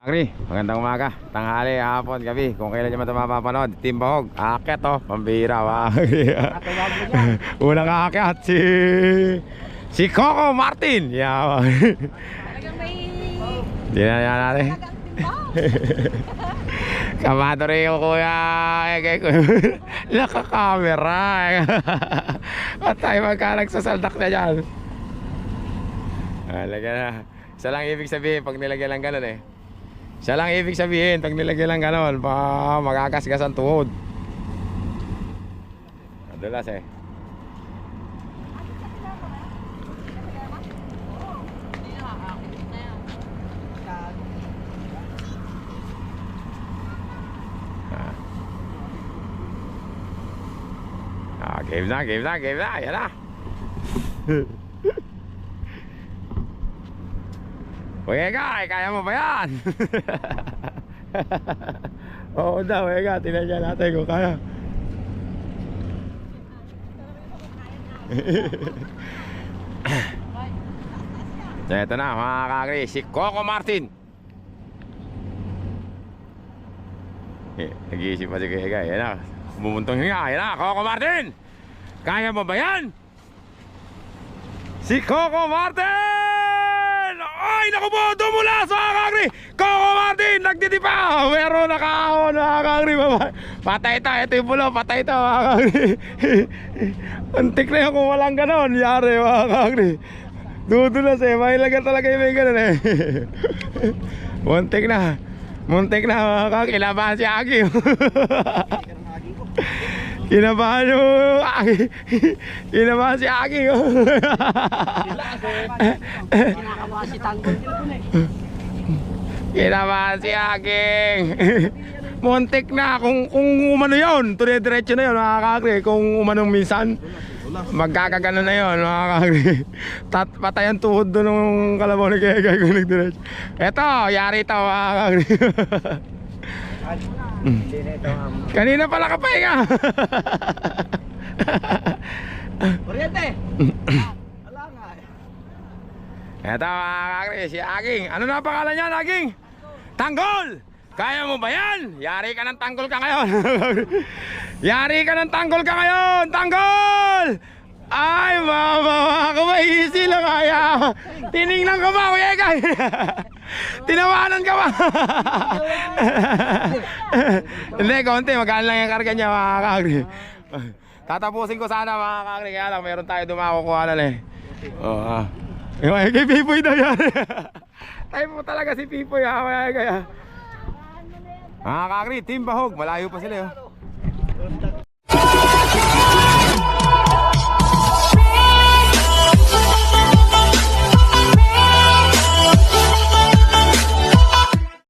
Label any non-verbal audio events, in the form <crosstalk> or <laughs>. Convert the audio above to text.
Agri, magandang umaga, tanghali, hapon, gabi Kung kailan nyo man ito mapapanood Team Bahog, aakyat to, pambira wa. <laughs> Unang aakyat si Si Coco Martin yeah. Talagang may Di na yan natin. Kamado rin yung kuya eh. <laughs> Nakakamera eh. <laughs> At tayo magka nagsasaldak na dyan Lagyan na Isa lang ibig sabihin pag nilagyan lang ganun eh Isa lang ibig sabihin pag nilagyan lang ganun pa magagasgas ang tuhod. Madulas eh. Ah, game na, game na, game na, yan. <laughs> Uy, Ega, eh, kaya mo ba yan? <laughs> Oo daw, Ega, tinadya natin kung kaya. <laughs> so, ito na, mga kakri, si Coco Martin. Eh, Nag-iisip pa si Ega, yan na. Bumuntong hinga, yan na, Coco Martin! Kaya mo ba yan? Si Coco Martin! Ay, naku po, dumulas mga kakri! Coco Martin, nagtitipa! Meron nakahon mga kakri. Patay ito, ito yung pulo, patay ito kakri. <laughs> Antik na yun kung walang ganon, yari mga kakri. Dudulas eh, mahilagan talaga yung may ganon eh. <laughs> Muntik na. Muntik na mga kakri, laban si Aki. <laughs> Kinabahan yung Aki. Kinabahan si Aki. Kinakabahan si Tanggol. Kinabahan si Aki. Montek na kung kung umano yon, tuloy diretso na yon mga kakri. Kung umanong minsan, magkakagano na yon mga kakri. Tat patay ang tuhod doon ng kalabaw ni Kegay kung nagdiretso. Eto, yari ito mga <laughs> kakri. Kanina pala ka pahinga. <laughs> Oriente! Wala nga eh. Eto mga kakri, si Aging. Ano na pangalan niya, Aging? Tanggol! Kaya mo ba yan? Yari ka ng tanggol ka ngayon. <laughs> Yari ka ng tanggol ka ngayon! Tanggol! Ay, mama, ba? Easy lang kaya. Tiningnan ka ba, Kuya Egay? <laughs> Tinawanan ka ba? Hindi, konti. Magkano lang yung karga niya, mga kakri. Tatapusin ko sana, mga kakri. Kaya lang, meron tayo dumakukuha na eh. Oo. ah. Yung ay, kay Pipoy daw yan. <laughs> Tayo po talaga si Pipoy ha, kaya kaya. Mga kakri, team bahog, malayo pa sila yun.